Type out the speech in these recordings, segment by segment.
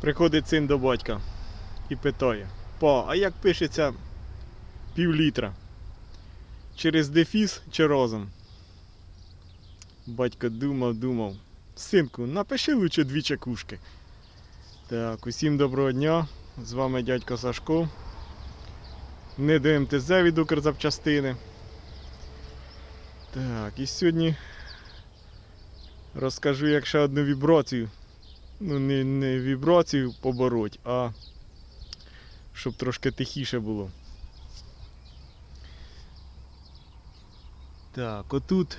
Приходить син до батька і питає: Па, а як пишеться пів літра? Через дефіс чи разом? Батько думав, думав. Синку, напиши лучше дві чекушки. Так, усім доброго дня. З вами дядько Сашко. Не до МТЗ від Укрзапчастини. Так, і сьогодні розкажу, як ще одну вібрацію. Ну, не, не вібрацію побороть, а щоб трошки тихіше було. Так, отут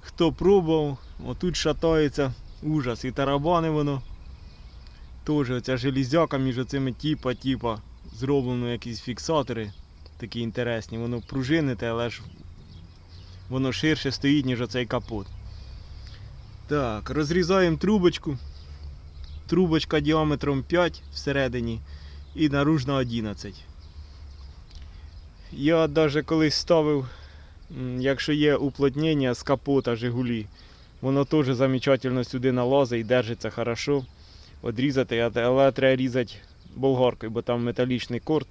хто пробував, отут шатається ужас. І тарабани воно. Теж оця железяка між оцими тіпа-тіпа. Зроблено якісь фіксатори такі інтересні. Воно пружините, але ж воно ширше стоїть, ніж оцей капот. Так, розрізаємо трубочку. Трубочка діаметром 5 всередині і наружна 11. Я навіть колись ставив, якщо є уплотнення з капота Жигулі, воно теж замечательно сюди налазить і держиться хорошо. Одрізати, але треба різати болгаркою, бо там металічний корт.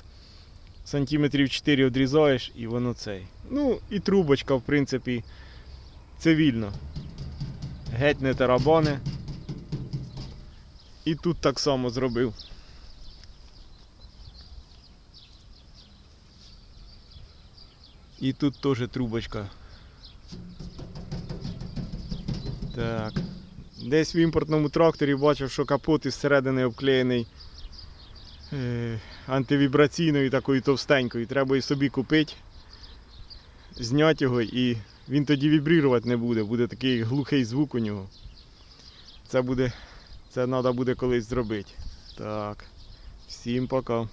Сантиметрів 4 одрізаєш і воно цей. Ну і трубочка, в принципі, цивільно. Геть не тарабани. І тут так само зробив. І тут теж трубочка. Так. Десь в імпортному тракторі бачив, що капот із середини обклеєний е, антивібраційною такою товстенькою. Треба і собі купити, зняти його і він тоді вібрірувати не буде, буде такий глухий звук у нього. Це буде, це треба буде колись зробити. Так. Всім пока.